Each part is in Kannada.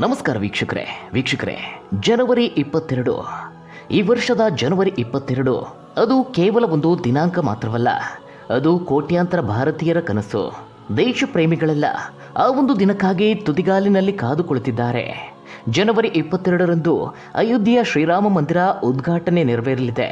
ನಮಸ್ಕಾರ ವೀಕ್ಷಕರೇ ವೀಕ್ಷಕರೇ, ಜನವರಿ ಇಪ್ಪತ್ತೆರಡು. ಈ ವರ್ಷದ ಜನವರಿ ಇಪ್ಪತ್ತೆರಡು, ಅದು ಕೇವಲ ಒಂದು ದಿನಾಂಕ ಮಾತ್ರವಲ್ಲ, ಅದು ಕೋಟ್ಯಾಂತರ ಭಾರತೀಯರ ಕನಸು. ದೇಶ ಪ್ರೇಮಿಗಳೆಲ್ಲ, ಆ ಒಂದು ದಿನಕ್ಕಾಗಿ ತುದಿಗಾಲಿನಲ್ಲಿ ಕಾದು ಕುಳಿತಿದ್ದಾರೆ ಜನವರಿ ಇಪ್ಪತ್ತೆರಡರಂದು ಅಯೋಧ್ಯೆಯ ಶ್ರೀರಾಮ ಮಂದಿರ ಉದ್ಘಾಟನೆ ನೆರವೇರಲಿದೆ.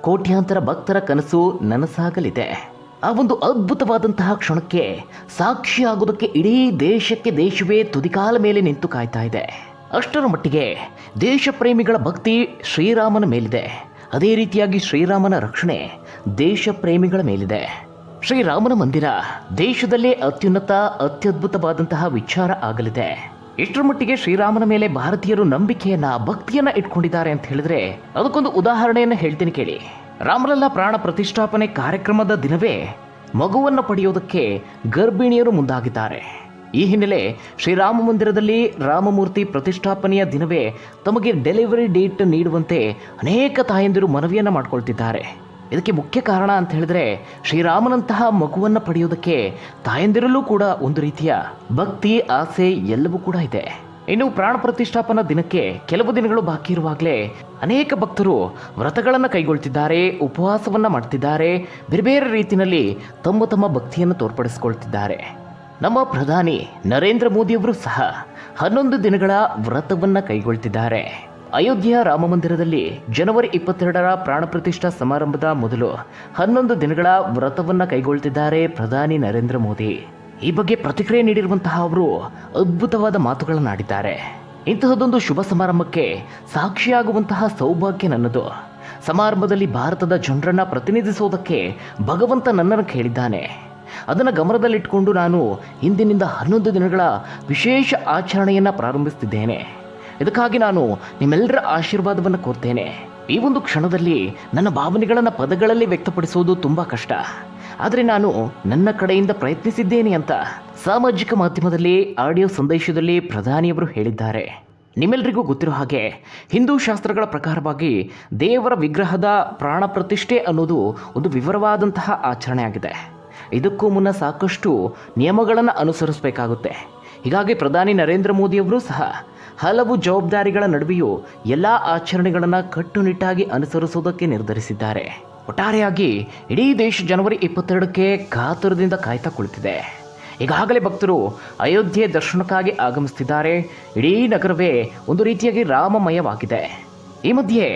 ಕೋಟ್ಯಾಂತರ ಭಕ್ತರ ಕನಸು ನನಸಾಗಲಿದೆ. ಆ ಒಂದು ಅದ್ಭುತವಾದಂತಹ ಕ್ಷಣಕ್ಕೆ ಸಾಕ್ಷಿಯಾಗೋದಕ್ಕೆ ಇಡೀ ದೇಶಕ್ಕೆ ದೇಶವೇ ತುದಿಕಾಲ ಮೇಲೆ ನಿಂತು ಕಾಯ್ತಾ ಇದೆ. ಅಷ್ಟರ ಮಟ್ಟಿಗೆ ದೇಶಪ್ರೇಮಿಗಳ ಭಕ್ತಿ ಶ್ರೀರಾಮನ ಮೇಲಿದೆ. ಅದೇ ರೀತಿಯಾಗಿ ಶ್ರೀರಾಮನ ರಕ್ಷಣೆ ದೇಶ ಪ್ರೇಮಿಗಳ ಮೇಲಿದೆ. ಶ್ರೀರಾಮನ ಮಂದಿರ ದೇಶದಲ್ಲೇ ಅತ್ಯುನ್ನತ, ಅತ್ಯದ್ಭುತವಾದಂತಹ ವಿಚಾರ ಆಗಲಿದೆ. ಎಷ್ಟರ ಮಟ್ಟಿಗೆ ಶ್ರೀರಾಮನ ಮೇಲೆ ಭಾರತೀಯರು ನಂಬಿಕೆಯನ್ನ, ಭಕ್ತಿಯನ್ನ ಇಟ್ಕೊಂಡಿದ್ದಾರೆ ಅಂತ ಹೇಳಿದ್ರೆ ಅದಕ್ಕೊಂದು ಉದಾಹರಣೆಯನ್ನು ಹೇಳ್ತೀನಿ ಕೇಳಿ. ರಾಮಲಲ್ಲ ಪ್ರಾಣ ಪ್ರತಿಷ್ಠಾಪನೆ ಕಾರ್ಯಕ್ರಮದ ದಿನವೇ ಮಗುವನ್ನು ಪಡೆಯೋದಕ್ಕೆ ಗರ್ಭಿಣಿಯರು ಮುಂದಾಗಿದ್ದಾರೆ. ಈ ಹಿನ್ನೆಲೆ ಶ್ರೀರಾಮ ಮಂದಿರದಲ್ಲಿ ರಾಮಮೂರ್ತಿ ಪ್ರತಿಷ್ಠಾಪನೆಯ ದಿನವೇ ತಮಗೆ ಡೆಲಿವರಿ ಡೇಟ್ ನೀಡುವಂತೆ ಅನೇಕ ತಾಯಂದಿರು ಮನವಿಯನ್ನು ಮಾಡಿಕೊಳ್ತಿದ್ದಾರೆ. ಇದಕ್ಕೆ ಮುಖ್ಯ ಕಾರಣ ಅಂತ ಹೇಳಿದ್ರೆ ಶ್ರೀರಾಮನಂತಹ ಮಗುವನ್ನು ಪಡೆಯೋದಕ್ಕೆ ತಾಯಂದಿರಲ್ಲೂ ಕೂಡ ಒಂದು ರೀತಿಯ ಭಕ್ತಿ, ಆಸೆ ಎಲ್ಲವೂ ಕೂಡ ಇದೆ. ಇನ್ನು ಪ್ರಾಣ ಪ್ರತಿಷ್ಠಾಪನಾ ದಿನಕ್ಕೆ ಕೆಲವು ದಿನಗಳು ಬಾಕಿ ಇರುವಾಗಲೇ ಅನೇಕ ಭಕ್ತರು ವ್ರತಗಳನ್ನು ಕೈಗೊಳ್ತಿದ್ದಾರೆ, ಉಪವಾಸವನ್ನು ಮಾಡ್ತಿದ್ದಾರೆ, ಬೇರೆ ಬೇರೆ ರೀತಿಯಲ್ಲಿ ತಮ್ಮ ತಮ್ಮ ಭಕ್ತಿಯನ್ನು ತೋರ್ಪಡಿಸಿಕೊಳ್ತಿದ್ದಾರೆ. ನಮ್ಮ ಪ್ರಧಾನಿ ನರೇಂದ್ರ ಮೋದಿಯವರು ಸಹ ಹನ್ನೊಂದು ದಿನಗಳ ವ್ರತವನ್ನು ಕೈಗೊಳ್ತಿದ್ದಾರೆ. ಅಯೋಧ್ಯೆಯ ರಾಮ ಮಂದಿರದಲ್ಲಿ ಜನವರಿ ಇಪ್ಪತ್ತೆರಡರ ಪ್ರಾಣ ಪ್ರತಿಷ್ಠಾ ಸಮಾರಂಭದ ಮೊದಲು ಹನ್ನೊಂದು ದಿನಗಳ ವ್ರತವನ್ನು ಕೈಗೊಳ್ತಿದ್ದಾರೆ ಪ್ರಧಾನಿ ನರೇಂದ್ರ ಮೋದಿ. ಈ ಬಗ್ಗೆ ಪ್ರತಿಕ್ರಿಯೆ ನೀಡಿರುವಂತಹ ಅವರು ಅದ್ಭುತವಾದ ಮಾತುಗಳನ್ನಾಡಿದ್ದಾರೆ. ಇಂತಹದೊಂದು ಶುಭ ಸಮಾರಂಭಕ್ಕೆ ಸಾಕ್ಷಿಯಾಗುವಂತಹ ಸೌಭಾಗ್ಯ ನನ್ನದು. ಸಮಾರಂಭದಲ್ಲಿ ಭಾರತದ ಜನರನ್ನ ಪ್ರತಿನಿಧಿಸುವುದಕ್ಕೆ ಭಗವಂತ ನನ್ನನ್ನು ಕೇಳಿದ್ದಾನೆ. ಅದನ್ನು ಗಮನದಲ್ಲಿಟ್ಟುಕೊಂಡು ನಾನು ಇಂದಿನಿಂದ ಹನ್ನೊಂದು ದಿನಗಳ ವಿಶೇಷ ಆಚರಣೆಯನ್ನು ಪ್ರಾರಂಭಿಸುತ್ತಿದ್ದೇನೆ ಇದಕ್ಕಾಗಿ ನಾನು ನಿಮ್ಮೆಲ್ಲರ ಆಶೀರ್ವಾದವನ್ನು ಕೋರ್ತೇನೆ. ಈ ಒಂದು ಕ್ಷಣದಲ್ಲಿ ನನ್ನ ಭಾವನೆಗಳನ್ನು ಪದಗಳಲ್ಲಿ ವ್ಯಕ್ತಪಡಿಸುವುದು ತುಂಬ ಕಷ್ಟ. ಆದರೆ ನಾನು ನನ್ನ ಕಡೆಯಿಂದ ಪ್ರಯತ್ನಿಸಿದ್ದೇನೆ ಅಂತ ಸಾಮಾಜಿಕ ಮಾಧ್ಯಮದಲ್ಲಿ, ಆಡಿಯೋ ಸಂದೇಶದಲ್ಲಿ ಪ್ರಧಾನಿಯವರು ಹೇಳಿದ್ದಾರೆ. ನಿಮ್ಮೆಲ್ಲರಿಗೂ ಗೊತ್ತಿರೋ ಹಾಗೆ, ಹಿಂದೂ ಶಾಸ್ತ್ರಗಳ ಪ್ರಕಾರವಾಗಿ ದೇವರ ವಿಗ್ರಹದ ಪ್ರಾಣ ಪ್ರತಿಷ್ಠೆ ಅನ್ನೋದು ಒಂದು ವಿವರವಾದಂತಹ ಆಚರಣೆಯಾಗಿದೆ ಇದಕ್ಕೂ ಮುನ್ನ ಸಾಕಷ್ಟು ನಿಯಮಗಳನ್ನು ಅನುಸರಿಸಬೇಕಾಗುತ್ತೆ. ಹೀಗಾಗಿ ಪ್ರಧಾನಿ ನರೇಂದ್ರ ಮೋದಿಯವರು ಸಹ ಹಲವು ಜವಾಬ್ದಾರಿಗಳ ನಡುವೆಯೂ ಎಲ್ಲ ಆಚರಣೆಗಳನ್ನು ಕಟ್ಟುನಿಟ್ಟಾಗಿ ಅನುಸರಿಸುವುದಕ್ಕೆ ನಿರ್ಧರಿಸಿದ್ದಾರೆ. ಒಟ್ಟಾರೆಯಾಗಿ ಇಡೀ ದೇಶ ಜನವರಿ ಇಪ್ಪತ್ತೆರಡಕ್ಕೆ ಕಾತುರದಿಂದ ಕಾಯ್ತಾ ಕುಳಿತಿದೆ. ಈಗಾಗಲೇ ಭಕ್ತರು ಅಯೋಧ್ಯೆ ದರ್ಶನಕ್ಕಾಗಿ ಆಗಮಿಸುತ್ತಿದ್ದಾರೆ. ಇಡೀ ನಗರವೇ ಒಂದು ರೀತಿಯಾಗಿ ರಾಮಮಯವಾಗಿದೆ. ಈ ಮಧ್ಯೆ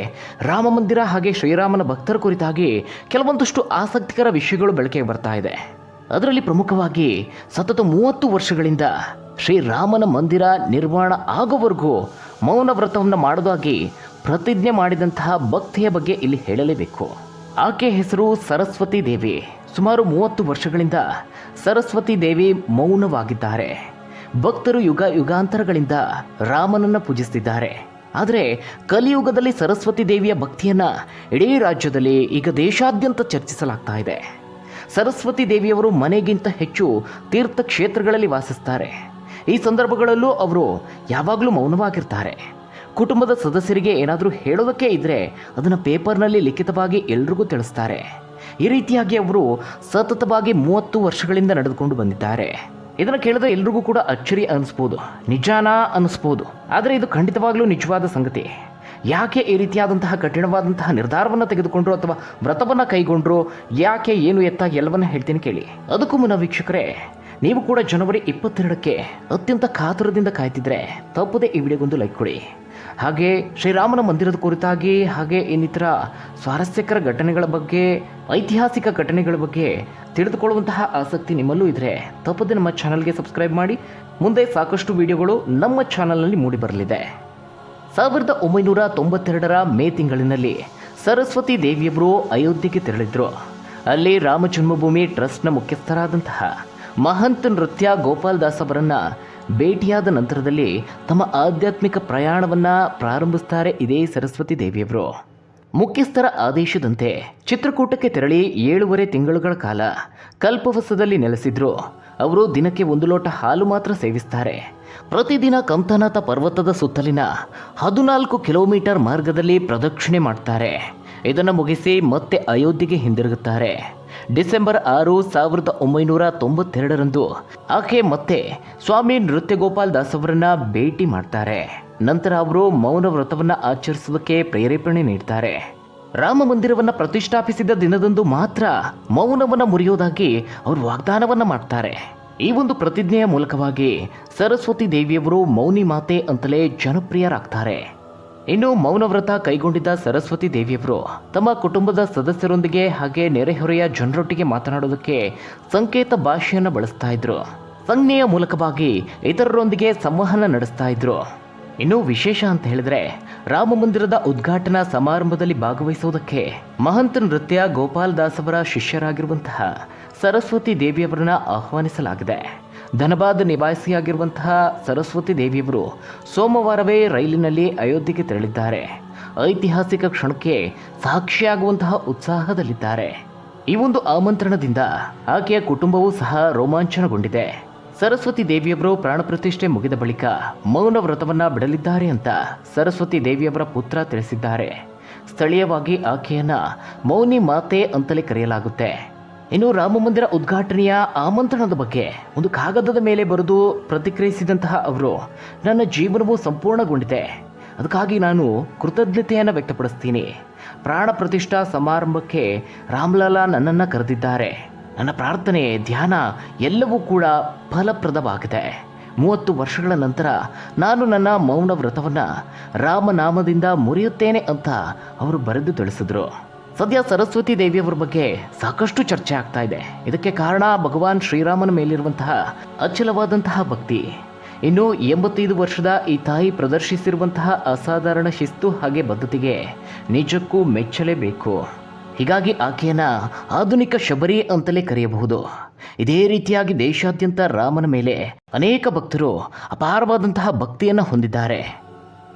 ರಾಮ ಮಂದಿರ ಹಾಗೆ ಶ್ರೀರಾಮನ ಭಕ್ತರ ಕುರಿತಾಗಿ ಕೆಲವೊಂದಷ್ಟು ಆಸಕ್ತಿಕರ ವಿಷಯಗಳು ಬೆಳಕಿಗೆ ಬರ್ತಾ ಇದೆ. ಅದರಲ್ಲಿ ಪ್ರಮುಖವಾಗಿ ಸತತ ಮೂವತ್ತು ವರ್ಷಗಳಿಂದ ಶ್ರೀರಾಮನ ಮಂದಿರ ನಿರ್ಮಾಣ ಆಗೋವರೆಗೂ ಮೌನ ವ್ರತವನ್ನು ಮಾಡೋದಾಗಿ ಪ್ರತಿಜ್ಞೆ ಮಾಡಿದಂತಹ ಭಕ್ತಿಯ ಬಗ್ಗೆ ಇಲ್ಲಿ ಹೇಳಲೇಬೇಕು. ಆಕೆ ಹೆಸರು ಸರಸ್ವತಿ ದೇವಿ. ಸುಮಾರು ಮೂವತ್ತು ವರ್ಷಗಳಿಂದ ಸರಸ್ವತಿ ದೇವಿ ಮೌನವಾಗಿದ್ದಾರೆ. ಭಕ್ತರು ಯುಗ ಯುಗಾಂತರಗಳಿಂದ ರಾಮನನ್ನು ಪೂಜಿಸುತ್ತಿದ್ದಾರೆ ಆದರೆ ಕಲಿಯುಗದಲ್ಲಿ ಸರಸ್ವತಿ ದೇವಿಯ ಭಕ್ತಿಯನ್ನು ಇಡೀ ರಾಜ್ಯದಲ್ಲಿ ಈಗ ದೇಶಾದ್ಯಂತ ಚರ್ಚಿಸಲಾಗ್ತಾ ಇದೆ. ಸರಸ್ವತಿ ದೇವಿಯವರು ಮನೆಗಿಂತ ಹೆಚ್ಚು ತೀರ್ಥಕ್ಷೇತ್ರಗಳಲ್ಲಿ ವಾಸಿಸ್ತಾರೆ. ಈ ಸಂದರ್ಭಗಳಲ್ಲೂ ಅವರು ಯಾವಾಗಲೂ ಮೌನವಾಗಿರ್ತಾರೆ. ಕುಟುಂಬದ ಸದಸ್ಯರಿಗೆ ಏನಾದರೂ ಹೇಳೋದಕ್ಕೆ ಇದ್ದರೆ ಅದನ್ನು ಪೇಪರ್ನಲ್ಲಿ ಲಿಖಿತವಾಗಿ ಎಲ್ರಿಗೂ ತಿಳಿಸ್ತಾರೆ. ಈ ರೀತಿಯಾಗಿ ಅವರು ಸತತವಾಗಿ ಮೂವತ್ತು ವರ್ಷಗಳಿಂದ ನಡೆದುಕೊಂಡು ಬಂದಿದ್ದಾರೆ. ಇದನ್ನು ಕೇಳಿದ್ರೆ ಎಲ್ರಿಗೂ ಕೂಡ ಅಚ್ಚರಿ ಅನಿಸ್ಬೋದು, ನಿಜಾನ ಅನಿಸ್ಬೋದು. ಆದರೆ ಇದು ಖಂಡಿತವಾಗಲೂ ನಿಜವಾದ ಸಂಗತಿ. ಯಾಕೆ ಈ ರೀತಿಯಾದಂತಹ ಕಠಿಣವಾದಂತಹ ನಿರ್ಧಾರವನ್ನು ತೆಗೆದುಕೊಂಡ್ರು ಅಥವಾ ವ್ರತವನ್ನು ಕೈಗೊಂಡ್ರು, ಯಾಕೆ ಏನು ಎತ್ತ ಎಲ್ಲವನ್ನ ಹೇಳ್ತೀನಿ ಕೇಳಿ. ಅದಕ್ಕೂ ಮುನ್ನ ವೀಕ್ಷಕರೇ, ನೀವು ಕೂಡ ಜನವರಿ ಇಪ್ಪತ್ತೆರಡಕ್ಕೆ ಅತ್ಯಂತ ಕಾತುರದಿಂದ ಕಾಯ್ತಿದ್ರೆ ತಪ್ಪದೆ ಈ ವಿಡಿಯೋಗೊಂದು ಲೈಕ್ ಕೊಡಿ. ಹಾಗೆ ಶ್ರೀರಾಮನ ಮಂದಿರದ ಕುರಿತಾಗಿ, ಹಾಗೆ ಇನ್ನಿತರ ಸ್ವಾರಸ್ಯಕರ ಘಟನೆಗಳ ಬಗ್ಗೆ, ಐತಿಹಾಸಿಕ ಘಟನೆಗಳ ಬಗ್ಗೆ ತಿಳಿದುಕೊಳ್ಳುವಂತಹ ಆಸಕ್ತಿ ನಿಮ್ಮಲ್ಲೂ ಇದ್ರೆ ತಪ್ಪದೆ ನಮ್ಮ ಚಾನಲ್ಗೆ ಸಬ್ಸ್ಕ್ರೈಬ್ ಮಾಡಿ. ಮುಂದೆ ಸಾಕಷ್ಟು ವಿಡಿಯೋಗಳು ನಮ್ಮ ಚಾನಲ್ನಲ್ಲಿ ಮೂಡಿ ಬರಲಿದೆ ಸಾವಿರದ ಒಂಬೈನೂರ ತೊಂಬತ್ತೆರಡರ ಮೇ ತಿಂಗಳಿನಲ್ಲಿ ಸರಸ್ವತಿ ದೇವಿಯೊಬ್ಬರು ಅಯೋಧ್ಯೆಗೆ ತೆರಳಿದ್ರು. ಅಲ್ಲಿ ರಾಮ ಜನ್ಮಭೂಮಿ ಟ್ರಸ್ಟ್ನ ಮುಖ್ಯಸ್ಥರಾದಂತಹ ಮಹಂತ ನೃತ್ಯ ಗೋಪಾಲ್ ದಾಸ್ ಅವರನ್ನ ಭೇಟಿಯಾದ ನಂತರದಲ್ಲಿ ತಮ್ಮ ಆಧ್ಯಾತ್ಮಿಕ ಪ್ರಯಾಣವನ್ನು ಪ್ರಾರಂಭಿಸ್ತಾರೆ ಇದೇ ಸರಸ್ವತಿ ದೇವಿಯವರು. ಮುಖ್ಯಸ್ಥರ ಆದೇಶದಂತೆ ಚಿತ್ರಕೂಟಕ್ಕೆ ತೆರಳಿ ಏಳುವರೆ ತಿಂಗಳುಗಳ ಕಾಲ ಕಲ್ಪವಸದಲ್ಲಿ ನೆಲೆಸಿದ್ರು. ಅವರು ದಿನಕ್ಕೆ ಒಂದು ಲೋಟ ಹಾಲು ಮಾತ್ರ ಸೇವಿಸ್ತಾರೆ. ಪ್ರತಿದಿನ ಕಂತನಾಥ ಪರ್ವತದ ಸುತ್ತಲಿನ ಹದಿನಾಲ್ಕು ಕಿಲೋಮೀಟರ್ ಮಾರ್ಗದಲ್ಲಿ ಪ್ರದಕ್ಷಿಣೆ ಮಾಡ್ತಾರೆ. ಇದನ್ನು ಮುಗಿಸಿ ಮತ್ತೆ ಅಯೋಧ್ಯೆಗೆ ಹಿಂದಿರುಗುತ್ತಾರೆ. ಡಿಸೆಂಬರ್ ಆರು ಸಾವಿರದ ಒಂಬೈನೂರ ತೊಂಬತ್ತೆರಡರಂದು ಆಕೆ ಮತ್ತೆ ಸ್ವಾಮಿ ನೃತ್ಯ ಗೋಪಾಲ್ ದಾಸ್ ಅವರನ್ನ ಭೇಟಿ ಮಾಡ್ತಾರೆ. ನಂತರ ಅವರು ಮೌನ ವ್ರತವನ್ನ ಆಚರಿಸುವಕ್ಕೆ ಪ್ರೇರೇಪಣೆ ನೀಡ್ತಾರೆ. ರಾಮ ಮಂದಿರವನ್ನ ಪ್ರತಿಷ್ಠಾಪಿಸಿದ ದಿನದಂದು ಮಾತ್ರ ಮೌನವನ್ನ ಮುರಿಯೋದಾಗಿ ಅವರು ವಾಗ್ದಾನವನ್ನ ಮಾಡ್ತಾರೆ. ಈ ಒಂದು ಪ್ರತಿಜ್ಞೆಯ ಮೂಲಕವಾಗಿ ಸರಸ್ವತಿ ದೇವಿಯವರು ಮೌನಿ ಮಾತೆ ಅಂತಲೇ ಜನಪ್ರಿಯರಾಗ್ತಾರೆ. ಇನ್ನು ಮೌನವ್ರತ ಕೈಗೊಂಡಿದ್ದ ಸರಸ್ವತಿ ದೇವಿಯವರು ತಮ್ಮ ಕುಟುಂಬದ ಸದಸ್ಯರೊಂದಿಗೆ ಹಾಗೆ ನೆರೆಹೊರೆಯ ಜನರೊಟ್ಟಿಗೆ ಮಾತನಾಡೋದಕ್ಕೆ ಸಂಕೇತ ಭಾಷೆಯನ್ನು ಬಳಸ್ತಾ ಇದ್ರು. ಸಂಜ್ಞೆಯ ಮೂಲಕವಾಗಿ ಇತರರೊಂದಿಗೆ ಸಂವಹನ ನಡೆಸ್ತಾ ಇದ್ರು. ಇನ್ನು ವಿಶೇಷ ಅಂತ ಹೇಳಿದ್ರೆ ರಾಮ ಮಂದಿರದ ಉದ್ಘಾಟನಾ ಸಮಾರಂಭದಲ್ಲಿ ಭಾಗವಹಿಸುವುದಕ್ಕೆ ಮಹಂತ ನೃತ್ಯ ಗೋಪಾಲ್ ದಾಸ್ ಅವರ ಶಿಷ್ಯರಾಗಿರುವಂತಹ ಸರಸ್ವತಿ ದೇವಿಯವರನ್ನ ಆಹ್ವಾನಿಸಲಾಗಿದೆ. ಧನಬಾದ್ ನಿವಾಸಿಯಾಗಿರುವಂತಹ ಸರಸ್ವತಿ ದೇವಿಯವರು ಸೋಮವಾರವೇ ರೈಲಿನಲ್ಲಿ ಅಯೋಧ್ಯೆಗೆ ತೆರಳಿದ್ದಾರೆ. ಐತಿಹಾಸಿಕ ಕ್ಷಣಕ್ಕೆ ಸಾಕ್ಷಿಯಾಗುವಂತಹ ಉತ್ಸಾಹದಲ್ಲಿದ್ದಾರೆ. ಈ ಒಂದು ಆಮಂತ್ರಣದಿಂದ ಆಕೆಯ ಕುಟುಂಬವೂ ಸಹ ರೋಮಾಂಚನಗೊಂಡಿದೆ. ಸರಸ್ವತಿ ದೇವಿಯವರು ಪ್ರಾಣ ಪ್ರತಿಷ್ಠೆ ಮುಗಿದ ಬಳಿಕ ಮೌನ ವ್ರತವನ್ನ ಬಿಡಲಿದ್ದಾರೆ ಅಂತ ಸರಸ್ವತಿ ದೇವಿಯವರ ಪುತ್ರ ತಿಳಿಸಿದ್ದಾರೆ. ಸ್ಥಳೀಯವಾಗಿ ಆಕೆಯನ್ನ ಮೌನಿ ಮಾತೆ ಅಂತಲೇ ಕರೆಯಲಾಗುತ್ತೆ. ಇನ್ನು ರಾಮ ಮಂದಿರ ಉದ್ಘಾಟನೆಯ ಆಮಂತ್ರಣದ ಬಗ್ಗೆ ಒಂದು ಕಾಗದದ ಮೇಲೆ ಬರೆದು ಪ್ರತಿಕ್ರಿಯಿಸಿದಂತಹ ಅವರು, ನನ್ನ ಜೀವನವು ಸಂಪೂರ್ಣಗೊಂಡಿದೆ. ಅದಕ್ಕಾಗಿ ನಾನು ಕೃತಜ್ಞತೆಯನ್ನು ವ್ಯಕ್ತಪಡಿಸ್ತೀನಿ. ಪ್ರಾಣ ಪ್ರತಿಷ್ಠಾ ಸಮಾರಂಭಕ್ಕೆ ರಾಮ್ಲಾಲಾ ನನ್ನನ್ನು ಕರೆದಿದ್ದಾರೆ. ನನ್ನ ಪ್ರಾರ್ಥನೆ, ಧ್ಯಾನ ಎಲ್ಲವೂ ಕೂಡ ಫಲಪ್ರದವಾಗಿದೆ. ಮೂವತ್ತು ವರ್ಷಗಳ ನಂತರ ನಾನು ನನ್ನ ಮೌನ ವ್ರತವನ್ನು ರಾಮನಾಮದಿಂದ ಮುರಿಯುತ್ತೇನೆ ಅಂತ ಅವರು ಬರೆದು ತಿಳಿಸಿದ್ರು. ಸದ್ಯ ಸರಸ್ವತಿ ದೇವಿಯವರ ಬಗ್ಗೆ ಸಾಕಷ್ಟು ಚರ್ಚೆ ಆಗ್ತಾ ಇದೆ. ಇದಕ್ಕೆ ಕಾರಣ ಭಗವಾನ್ ಶ್ರೀರಾಮನ ಮೇಲಿರುವಂತಹ ಅಚಲವಾದಂತಹ ಭಕ್ತಿ. ಇನ್ನು ಎಂಬತ್ತೈದು ವರ್ಷದ ಈ ತಾಯಿ ಪ್ರದರ್ಶಿಸಿರುವಂತಹ ಅಸಾಧಾರಣ ಶಿಸ್ತು ಹಾಗೆ ಬದ್ಧತೆಗೆ ನಿಜಕ್ಕೂ ಮೆಚ್ಚಲೇಬೇಕು ಹೀಗಾಗಿ ಆಕೆಯನ್ನ ಆಧುನಿಕ ಶಬರಿ ಅಂತಲೇ ಕರೆಯಬಹುದು. ಇದೇ ರೀತಿಯಾಗಿ ದೇಶಾದ್ಯಂತ ರಾಮನ ಮೇಲೆ ಅನೇಕ ಭಕ್ತರು ಅಪಾರವಾದಂತಹ ಭಕ್ತಿಯನ್ನು ಹೊಂದಿದ್ದಾರೆ.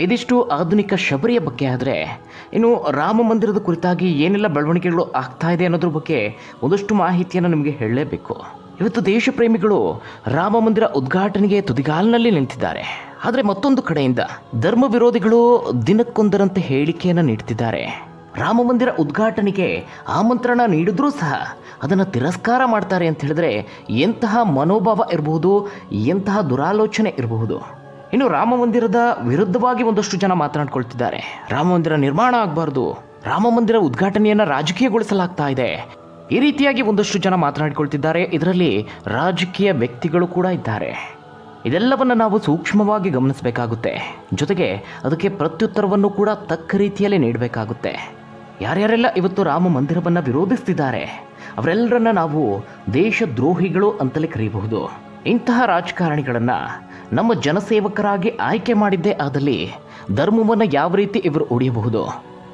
ಇದಿಷ್ಟು ಆಧುನಿಕ ಶಬರಿಯ ಬಗ್ಗೆ ಆದರೆ ಇನ್ನು ರಾಮ ಮಂದಿರದ ಕುರಿತಾಗಿ ಏನೆಲ್ಲ ಬೆಳವಣಿಗೆಗಳು ಆಗ್ತಾ ಇದೆ ಅನ್ನೋದ್ರ ಬಗ್ಗೆ ಒಂದಷ್ಟು ಮಾಹಿತಿಯನ್ನು ನಿಮಗೆ ಹೇಳಲೇಬೇಕು. ಇವತ್ತು ದೇಶ ಪ್ರೇಮಿಗಳು ರಾಮ ಮಂದಿರ ಉದ್ಘಾಟನೆಗೆ ತುದಿಗಾಲಿನಲ್ಲಿ ನಿಂತಿದ್ದಾರೆ. ಆದರೆ ಮತ್ತೊಂದು ಕಡೆಯಿಂದ ಧರ್ಮ ವಿರೋಧಿಗಳು ದಿನಕ್ಕೊಂದರಂತೆ ಹೇಳಿಕೆಯನ್ನು ನೀಡ್ತಿದ್ದಾರೆ. ರಾಮ ಮಂದಿರ ಉದ್ಘಾಟನೆಗೆ ಆಮಂತ್ರಣ ನೀಡಿದ್ರೂ ಸಹ ಅದನ್ನು ತಿರಸ್ಕಾರ ಮಾಡ್ತಾರೆ ಅಂತ ಹೇಳಿದ್ರೆ ಎಂತಹ ಮನೋಭಾವ ಇರಬಹುದು, ಎಂತಹ ದುರಾಲೋಚನೆ ಇರಬಹುದು. ಇನ್ನು ರಾಮ ಮಂದಿರದ ವಿರುದ್ಧವಾಗಿ ಒಂದಷ್ಟು ಜನ ಮಾತನಾಡ್ಕೊಳ್ತಿದ್ದಾರೆ. ರಾಮ ಮಂದಿರ ನಿರ್ಮಾಣ ಆಗಬಾರ್ದು. ರಾಮ ಮಂದಿರ ಉದ್ಘಾಟನೆಯನ್ನು ರಾಜಕೀಯಗೊಳಿಸಲಾಗ್ತಾ ಇದೆ. ಈ ರೀತಿಯಾಗಿ ಒಂದಷ್ಟು ಜನ ಮಾತನಾಡಿಕೊಳ್ತಿದ್ದಾರೆ. ಇದರಲ್ಲಿ ರಾಜಕೀಯ ವ್ಯಕ್ತಿಗಳು ಕೂಡ ಇದ್ದಾರೆ. ಇದೆಲ್ಲವನ್ನು ನಾವು ಸೂಕ್ಷ್ಮವಾಗಿ ಗಮನಿಸಬೇಕಾಗುತ್ತೆ. ಜೊತೆಗೆ ಅದಕ್ಕೆ ಪ್ರತ್ಯುತ್ತರವನ್ನು ಕೂಡ ತಕ್ಕ ರೀತಿಯಲ್ಲಿ ನೀಡಬೇಕಾಗುತ್ತೆ. ಯಾರ್ಯಾರೆಲ್ಲ ಇವತ್ತು ರಾಮ ಮಂದಿರವನ್ನು ವಿರೋಧಿಸ್ತಿದ್ದಾರೆ, ಅವರೆಲ್ಲರನ್ನ ನಾವು ದೇಶದ್ರೋಹಿಗಳು ಅಂತಲೇ ಕರೆಯಬಹುದು ಇಂತಹ ರಾಜಕಾರಣಿಗಳನ್ನ ನಮ್ಮ ಜನಸೇವಕರಾಗಿ ಆಯ್ಕೆ ಮಾಡಿದ್ದೇ ಆದಲ್ಲಿ ಧರ್ಮವನ್ನು ಯಾವ ರೀತಿ ಇವರು ಉಳಿಯಬಹುದು?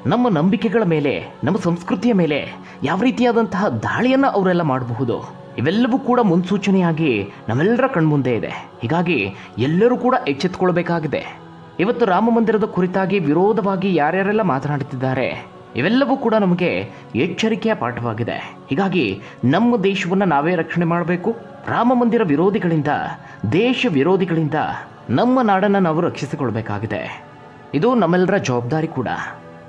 ನಮ್ಮ ನಂಬಿಕೆಗಳ ಮೇಲೆ, ನಮ್ಮ ಸಂಸ್ಕೃತಿಯ ಮೇಲೆ ಯಾವ ರೀತಿಯಾದಂತಹ ದಾಳಿಯನ್ನು ಅವರೆಲ್ಲ ಮಾಡಬಹುದು? ಇವೆಲ್ಲವೂ ಕೂಡ ಮುನ್ಸೂಚನೆಯಾಗಿ ನಮ್ಮೆಲ್ಲರ ಕಣ್ಮುಂದೆ ಇದೆ. ಹೀಗಾಗಿ ಎಲ್ಲರೂ ಕೂಡ ಎಚ್ಚೆತ್ತುಕೊಳ್ಬೇಕಾಗಿದೆ ಇವತ್ತು ರಾಮ ಮಂದಿರದ ಕುರಿತಾಗಿ ವಿರೋಧವಾಗಿ ಯಾರ್ಯಾರೆಲ್ಲ ಮಾತನಾಡುತ್ತಿದ್ದಾರೆ, ಇವೆಲ್ಲವೂ ಕೂಡ ನಮಗೆ ಎಚ್ಚರಿಕೆಯ ಪಾಠವಾಗಿದೆ. ಹೀಗಾಗಿ ನಮ್ಮ ದೇಶವನ್ನು ನಾವೇ ರಕ್ಷಣೆ ಮಾಡಬೇಕು. ರಾಮ ಮಂದಿರ ವಿರೋಧಿಗಳಿಂದ, ದೇಶ ವಿರೋಧಿಗಳಿಂದ ನಮ್ಮ ನಾಡನ್ನು ನಾವು ರಕ್ಷಿಸಿಕೊಳ್ಬೇಕಾಗಿದೆ. ಇದು ನಮ್ಮೆಲ್ಲರ ಜವಾಬ್ದಾರಿ ಕೂಡ.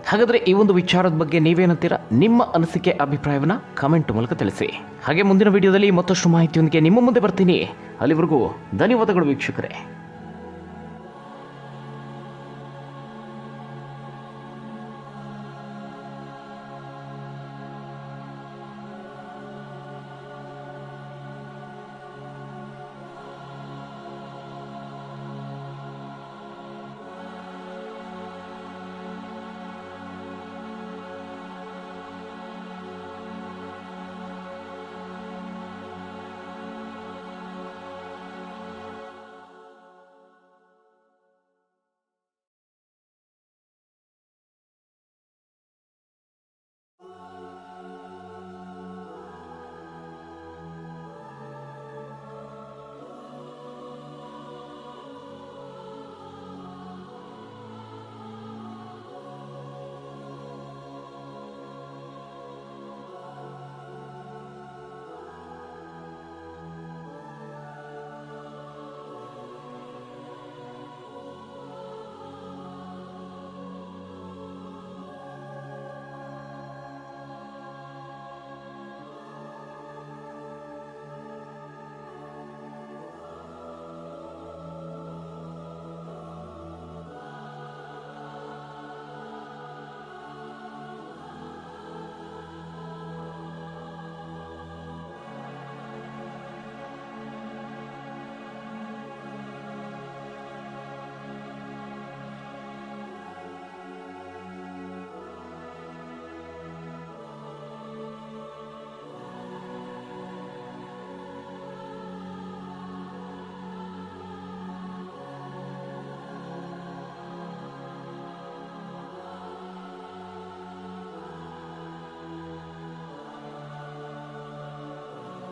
ಹಾಗಾದರೆ ಈ ಒಂದು ವಿಚಾರದ ಬಗ್ಗೆ ನೀವೇನಂತೀರಾ? ನಿಮ್ಮ ಅನಿಸಿಕೆ, ಅಭಿಪ್ರಾಯವನ್ನು ಕಮೆಂಟ್ ಮೂಲಕ ತಿಳಿಸಿ. ಹಾಗೆ ಮುಂದಿನ ವಿಡಿಯೋದಲ್ಲಿ ಮತ್ತಷ್ಟು ಮಾಹಿತಿಯೊಂದಿಗೆ ನಿಮ್ಮ ಮುಂದೆ ಬರ್ತೀನಿ. ಅಲ್ಲಿವರೆಗೂ ಧನ್ಯವಾದಗಳು ವೀಕ್ಷಕರೇ.